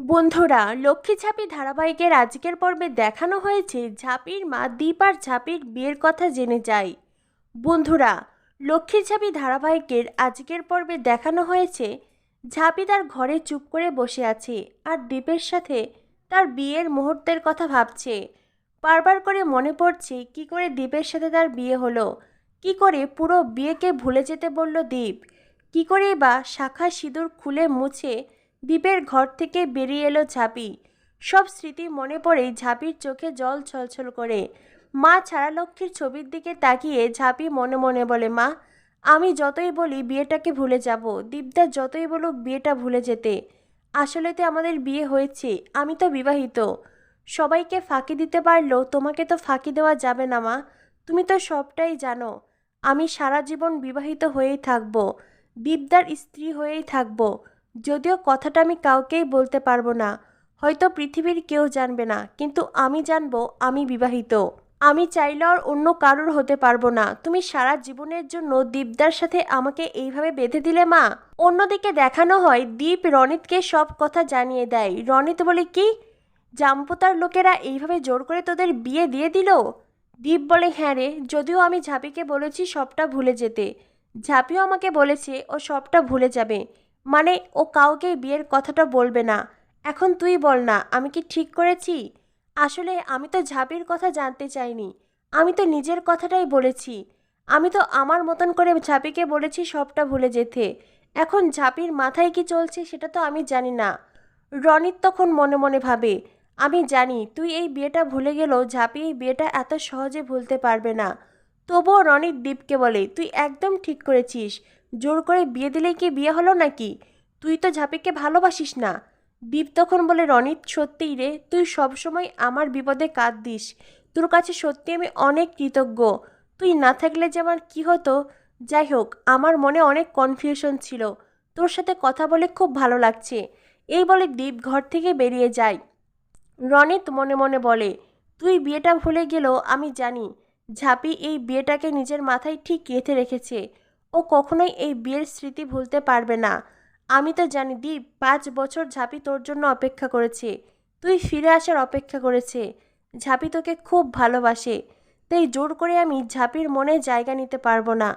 বন্ধুরা, লক্ষ্মী ঝাঁপি ধারাবাহিকের আজকের পর্বে দেখানো হয়েছে ঝাঁপির মা দীপ আর ঝাঁপির বিয়ের কথা জেনে যায় বন্ধুরা, লক্ষ্মী ঝাঁপি ধারাবাহিকের আজকের পর্বে দেখানো হয়েছে ঝাঁপি তার ঘরে চুপ করে বসে আছে আর দীপের সাথে তার বিয়ের মুহূর্তের কথা ভাবছে। বারবার করে মনে পড়ছে, কি করে দীপের সাথে তার বিয়ে হলো? কি করে পুরো বিয়েকে ভুলে যেতে বলল দীপ? কি করেই বা শাখা সিঁদুর খুলে মুছে দ্বীপের ঘর থেকে বেরিয়ে এলো ঝাঁপি। সব স্মৃতি মনে পড়েই ঝাঁপির চোখে জল ছলছল করে। মা ছাড়া লক্ষ্মীর ছবির দিকে তাকিয়ে ঝাঁপি মনে মনে বলে, মা, আমি যতই বলি বিয়েটাকে ভুলে যাব, দীপদা যতই বলুক বিয়েটা ভুলে যেতে। আসলে তো আমাদের বিয়ে হয়েছে, আমি তো বিবাহিত। সবাইকে ফাঁকি দিতে পারলেও তোমাকে তো ফাঁকি দেওয়া যাবে না, মা। তুমি তো সবটাই জানো। আমি সারা জীবন বিবাহিত হয়েই থাকব, দীপদার স্ত্রী হয়েই থাকব। যদিও কথাটা আমি কাউকেই বলতে পারব না। হয়তো পৃথিবীর কেউ জানবে না, কিন্তু আমি জানব, আমি বিবাহিত। আমি চাইলে আর অন্য কারোর হতে পারব না। তুমি সারা জীবনের জন্য দীপদার সাথে আমাকে এইভাবে বেঁধে দিলে মা? অন্যদিকে দেখানো হয়, দীপ রনিতকে সব কথা জানিয়ে দেয়। রনিত বলে, কি? জাম্পুতার লোকেরা এইভাবে জোর করে তোদের বিয়ে দিয়ে দিল? দীপ বলে হ্যাঁ রে, যদিও আমি ঝাঁপিকে বলেছি সবটা ভুলে যেতে। ঝাঁপিও আমাকে বলেছে ও সবটা ভুলে যাবে। মানে ও কাউকে বিয়ের কথাটা বলবে না। এখন তুই বল না, আমি কি ঠিক করেছি? আসলে আমি তো ঝাঁপির কথা জানতে চাইনি। আমি তো নিজের কথাটাই বলেছি। আমি তো আমার মতন করে ঝাঁপিকে বলেছি সবটা ভুলে যেতে। এখন ঝাঁপির মাথায় কি চলছে সেটা তো আমি জানি না। রনিত তখন মনে মনে ভাবে, আমি জানি তুই এই বিয়েটা ভুলে গেলেও ঝাঁপি এই বিয়েটা এত সহজে ভুলতে পারবে না। তবুও রনিত দীপকে বলে, তুই একদম ঠিক করেছিস। জোর করে বিয়ে দিলেই কি বিয়ে হলো নাকি? তুই তো ঝাঁপিকে ভালোবাসিস না। দীপ তখন বলে, রনিত সত্যিই রে, তুই সবসময় আমার বিপদে কাঁদ দিস তোর কাছে সত্যি আমি অনেক কৃতজ্ঞ। তুই না থাকলে যে আমার কী হতো? যাই হোক, আমার মনে অনেক কনফিউশন ছিল। তোর সাথে কথা বলে খুব ভালো লাগছে এই বলে দীপ ঘর থেকে বেরিয়ে যায়। রনিত মনে মনে বলে, তুই বিয়েটা ভুলে গেলেও আমি জানি, ঝাঁপি এই বিয়েটাকে নিজের মাথায় ঠিক গেঁথে রেখেছে। ও কখনোই এই বিয়ের স্মৃতি ভুলতে পারবে না। আমি তো জানি, দীপ, পাঁচ বছর ঝাঁপি তোর জন্য অপেক্ষা করেছে। তুই ফিরে আসার অপেক্ষা করেছে। ঝাঁপি তোকে খুব ভালোবাসে। তাই জোর করে আমি ঝাঁপির মনে জায়গা নিতে পারব না।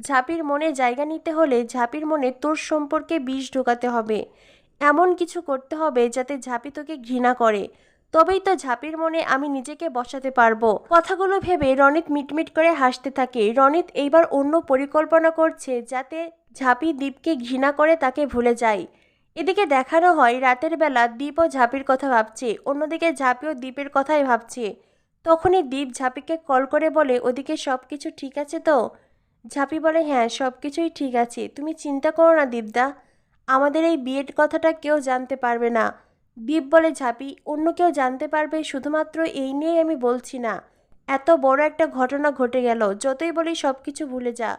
ঝাঁপির মনে জায়গা নিতে হলে ঝাঁপির মনে তোর সম্পর্কে বিষ ঢোকাতে হবে। এমন কিছু করতে হবে যাতে ঝাঁপি তোকে ঘৃণা করে। তবেই তো ঝাঁপির মনে আমি নিজেকে বসাতে পারব। কথাগুলো ভেবে রনিত মিটমিট করে হাসতে থাকে। রনিত এইবার অন্য পরিকল্পনা করছে যাতে ঝাঁপি দ্বীপকে ঘৃণা করে তাকে ভুলে যায়। এদিকে দেখানো হয় রাতের বেলা দীপ ও ঝাঁপির কথা ভাবছে। অন্যদিকে ঝাঁপিও দ্বীপের কথাই ভাবছে। তখনই দ্বীপ ঝাঁপিকে কল করে বলে, ওদিকে সব কিছু ঠিক আছে তো? ঝাঁপি বলে হ্যাঁ সব কিছুই ঠিক আছে। তুমি চিন্তা করো না দীপদা। আমাদের এই বিয়ের কথাটা কেউ জানতে পারবে না। দীপ বলে ঝাঁপি, অন্য কেউ জানতে পারবে শুধুমাত্র এই নিয়েই আমি বলছি না। এত বড় একটা ঘটনা ঘটে গেল, যতই বলি সব কিছু ভুলে যা।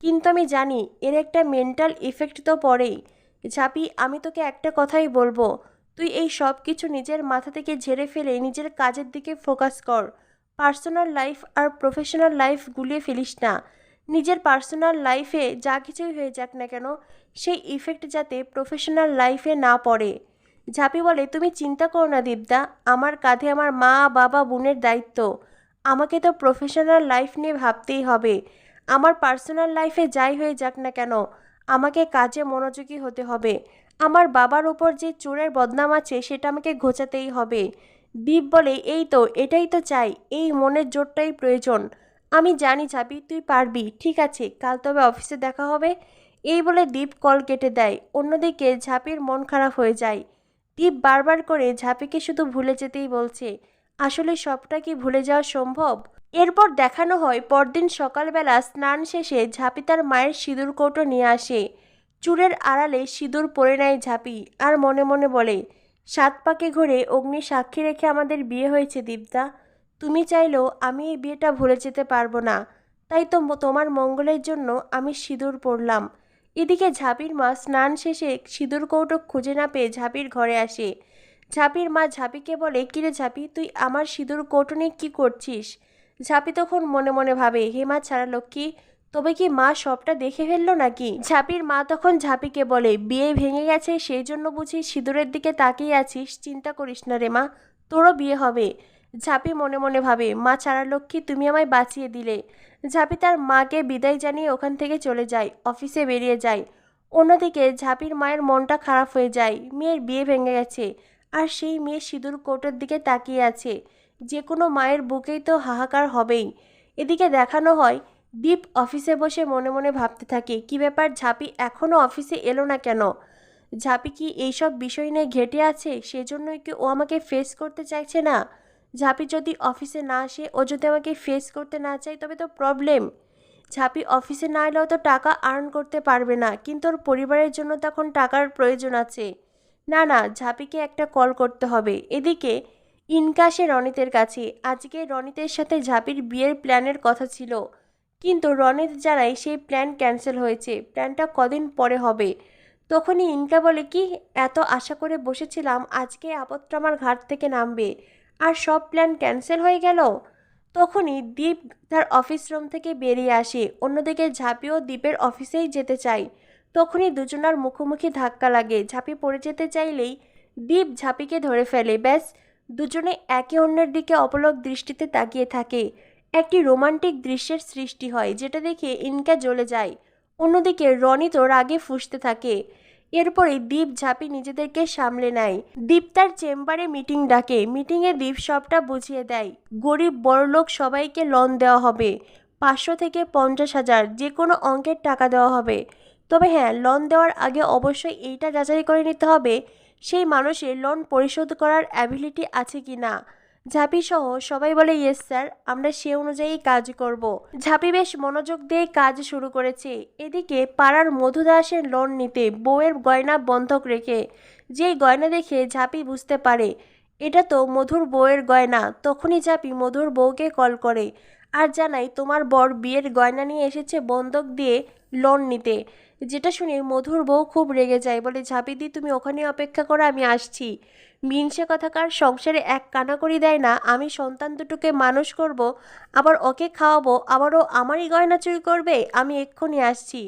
কিন্তু আমি জানি, এর একটা মেন্টাল ইফেক্ট তো পড়েই। ঝাঁপি, আমি তোকে একটা কথাই বলব, তুই এই সব কিছু নিজের মাথা থেকে ঝেড়ে ফেলে নিজের কাজের দিকে ফোকাস কর। পার্সোনাল লাইফ আর প্রফেশনাল লাইফ গুলিয়ে ফেলিস না। নিজের পার্সোনাল লাইফে যা কিছুই হয়ে যাক না কেন, সেই ইফেক্ট যাতে প্রফেশনাল লাইফে না পড়ে। ঝাঁপি বলে, তুমি চিন্তা করো না দীপদা, আমার কাঁধে আমার মা, বাবা, বোনের দায়িত্ব। আমাকে তো প্রফেশনাল লাইফ নিয়ে ভাবতেই হবে। আমার পার্সোনাল লাইফে যাই হয়ে যাক না কেন, আমাকে কাজে মনোযোগী হতে হবে। আমার বাবার উপর যে চোরের বদনাম আছে, সেটা আমাকে ঘোচাতেই হবে। দীপ বলে, এই তো, এটাই তো চাই, এই মনের জোরটাই প্রয়োজন। আমি জানি ঝাঁপি, তুই পারবি, ঠিক আছে, কাল তবে অফিসে দেখা হবে। এই বলে দীপ কল কেটে দেয়। অন্যদিকে ঝাঁপির মন খারাপ হয়ে যায়। দীপ বারবার করে ঝাঁপিকে শুধু ভুলে যেতেই বলছে, আসলে সবটা কি ভুলে যাওয়া সম্ভব? এরপর দেখানো হয়, পরদিন সকালবেলা স্নান শেষে ঝাঁপি তার মায়ের সিঁদুর কৌটো নিয়ে আসে। চুরের আড়ালে সিঁদুর পরে নেয় ঝাঁপি আর মনে মনে বলে, সাত পাকে ঘুরে অগ্নি সাক্ষী রেখে আমাদের বিয়ে হয়েছে দীপদা তুমি চাইলেও আমি এই বিয়েটা ভুলে যেতে পারব না। তাই তো তোমার মঙ্গলের জন্য আমি সিঁদুর পরলাম। এদিকে ঝাঁপির মা স্নান শেষে সিঁদুর কৌটো খুঁজে না পেয়ে ঝাঁপির ঘরে আসে। ঝাঁপির মা ঝাঁপিকে বলে কিরে ঝাঁপি, তুই আমার সিঁদুর কৌটো নিয়ে কী করছিস? ঝাঁপি তখন মনে মনে ভাবে হেমা ছাড়া লক্ষ্মী, তবে কি মা সবটা দেখে ফেলল নাকি? ঝাপির মা তখন ঝাপিকে বলে, বিয়ে ভেঙে গেছে, সেই জন্য বুঝি সিঁদুরের দিকে তাকিয়ে আছিস, চিন্তা করিস না রে মা, তোরও বিয়ে হবে। ঝাপি মনে মনে ভাবে, মা চারা লক্ষ্মী তুমি আমায় বাঁচিয়ে দিলে। ঝাপি তার মাকে বিদায় জানিয়ে ওখান থেকে চলে যায়, অফিসে বেরিয়ে যায়। অন্যদিকে ঝাপির মায়ের মনটা খারাপ হয়ে যায়, মেয়ের বিয়ে ভেঙে গেছে, আর সেই মেয়ে সিঁদুর কোটের দিকে তাকিয়ে আছে। যে কোনো মায়ের বুকেই তো হাহাকার হবেই। এদিকে দেখানো হয়, দীপ অফিসে বসে মনে মনে ভাবতে থাকে, কি ব্যাপার ঝাপি এখনও অফিসে এলো না কেন? ঝাপি কি এইসব বিষয় নিয়ে ঘেটে আছে? সেজন্যই কি ও আমাকে ফেস করতে চাইছে না? ঝাপি যদি অফিসে না আসে, ও যদি আমাকে ফেস করতে না চায়, তবে তো প্রবলেম ঝাপি অফিসে না এলেও তো টাকা আর্ন করতে পারবে না, কিন্তু ওর পরিবারের জন্য তখন টাকার প্রয়োজন আছে। না না, ঝাপিকে একটা কল করতে হবে। এদিকে ইনকাশে রনিতের কাছে। আজকে রনিতের সাথে ঝাপির বিয়ের প্ল্যানের কথা ছিল। কিন্তু রনিত জানায় সেই প্ল্যান ক্যান্সেল হয়েছে। প্ল্যানটা কদিন পরে হবে। তখনই ইনকা বলে, কি, এত আশা করে বসেছিলাম, আজকে আপত্র আমার ঘাট থেকে নামবে। আর সব প্ল্যান ক্যান্সেল হয়ে গেল। তখনই দীপ তার অফিস রুম থেকে বেরিয়ে আসে। অন্যদিকে ঝাঁপিও দীপের অফিসেই যেতে চায়। তখনই দুজনার মুখোমুখি ধাক্কা লাগে। ঝাঁপি পড়ে যেতে চাইলেই দীপ ঝাঁপিকে ধরে ফেলে। ব্যাস, দুজনে একে অন্যের দিকে অপলক দৃষ্টিতে তাকিয়ে থাকে। একটি রোমান্টিক দৃশ্যের সৃষ্টি হয়, যেটা দেখে ইনকা জ্বলে যায়। অন্যদিকে রনি তো রাগে ফুঁসতে থাকে। এরপরে দীপ ঝাঁপি নিজেদেরকে সামলে নেয়। দীপ তার চেম্বারে মিটিং ডাকে। মিটিংয়ে দীপ সবটা বুঝিয়ে দেয়। গরিব বড়লোক সবাইকে লোন দেওয়া হবে। পাঁচশো থেকে পঞ্চাশ হাজার যে কোনো অঙ্কের টাকা দেওয়া হবে। তবে হ্যাঁ লোন দেওয়ার আগে অবশ্যই এইটা যাচাই করে নিতে হবে, সেই মানুষের লোন পরিশোধ করার অ্যাবিলিটি আছে কি না ঝাঁপি সহ সবাই বলে, ইয়েস স্যার, আমরা সে অনুযায়ী কাজ করব। ঝাঁপি বেশ মনোযোগ দিয়ে কাজ শুরু করেছে। এদিকে পাড়ার মধু দাসের লোন নিতে বউয়ের গয়না বন্ধক রেখে যেই গয়না দেখে ঝাঁপি বুঝতে পারে, এটা তো মধুর বউয়ের গয়না। তখনই ঝাঁপি মধুর বউকে কল করে, আর জানাই, তোমার বর বিয়ের গয়না নিয়ে এসেছে বন্ধক দিয়ে লোন নিতে যেটা শুনে মধুর বউ খুব রেগে যায়, বলে ঝাঁপি দি তুমি ওখানে অপেক্ষা করো, আমি আসছি। মিনসে কথাকার সংসারে এক কানাকড়ি দেয় না, আমি সন্তান দুটোকে মানুষ করব, আবার ওকে খাওয়াবো, আবারও আমারই গয়না চুরি করবে, আমি এক্ষুনি আসছি।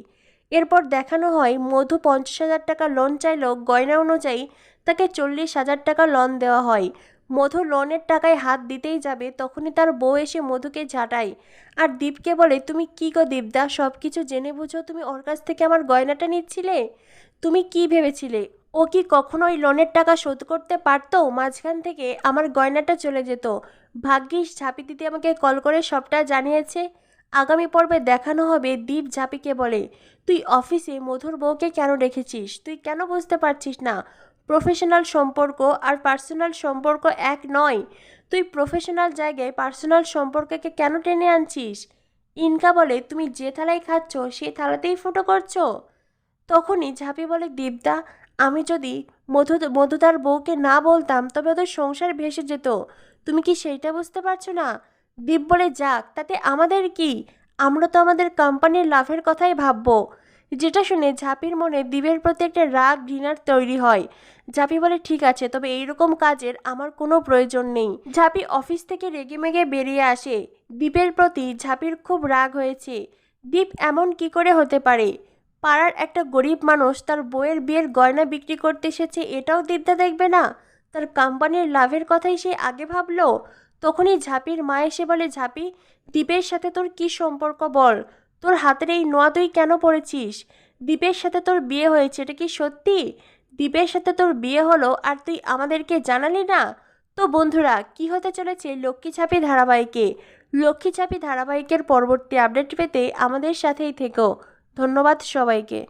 এরপর দেখানো হয়, মধু পঞ্চাশ হাজার টাকা লোন চাইলেও গয়না অনুযায়ী তাকে চল্লিশ হাজার টাকা লোন দেওয়া হয়। মধু লোনের টাকায় হাত দিতেই যাবে, তখনই তার বউ এসে মধুকে ঝাঁটায়। আর দীপকে বলে, তুমি কি গো দীপদা সব কিছু জেনে বুঝো তুমি ওর কাছ থেকে আমার গয়নাটা নিচ্ছিলে? তুমি কি ভেবেছিলে? ও কি কখনোই লোনের টাকা শোধ করতে পারতো? মাঝখান থেকে আমার গয়নাটা চলে যেত। ভাগ্যিস ঝাঁপি দিদি আমাকে কল করে সবটা জানিয়েছে। আগামী পর্বে দেখানো হবে দীপ ঝাঁপিকে বলে, তুই অফিসে মধুর বউকে কেন রেখেছিস? তুই কেন বুঝতে পারছিস না? প্রফেশনাল সম্পর্ক আর পার্সোনাল সম্পর্ক এক নয়। তুই প্রফেশনাল জায়গায় পার্সোনাল সম্পর্ককে কেন টেনে আনছিস? ইনকা বলে, তুমি যে থালায় খাচ্ছ সেই থালাতেই ফুটো করছ? তখনই ঝাঁপি বলে দীপদা আমি যদি মধু, মধুদার বউকে না বলতাম, তবে ওদের সংসার ভেসে যেত। তুমি কি সেইটা বুঝতে পারছ না? দীপ বলে, যাক, তাতে আমাদের কি? আমরা তো আমাদের কোম্পানির লাভের কথাই ভাববো। যেটা শুনে ঝাঁপির মনে দ্বীপের প্রতি একটা রাগ, ঘৃণার তৈরি হয়। ঝাঁপি বলে, ঠিক আছে, তবে এইরকম কাজের আমার কোনো প্রয়োজন নেই। ঝাঁপি অফিস থেকে রেগেমেগে বেরিয়ে আসে। দ্বীপের প্রতি ঝাঁপির খুব রাগ হয়েছে। দ্বীপ এমন কি করে হতে পারে? পাড়ার একটা গরিব মানুষ তার বইয়ের বিয়ের গয়না বিক্রি করতে এসেছে, এটাও দীপদা দেখবে না? তার কোম্পানির লাভের কথাই সে আগে ভাবলো? তখনই ঝাঁপির মা এসে বলে, ঝাঁপি দ্বীপের সাথে তোর কি সম্পর্ক বল? তোর হাতের এই নোয়া তুই কেন পড়েছিস? দ্বীপের সাথে তোর বিয়ে হয়েছে, এটা কি সত্যি? দ্বীপের সাথে তোর বিয়ে হলো আর তুই আমাদেরকে জানালি না? তো বন্ধুরা, কি হতে চলেছে লক্ষ্মী ছাপি ধারাবাহিকে? লক্ষ্মী ছাপি ধারাবাহিকের পরবর্তী আপডেট পেতে আমাদের সাথেই থেকো। ধন্যবাদ সবাইকে।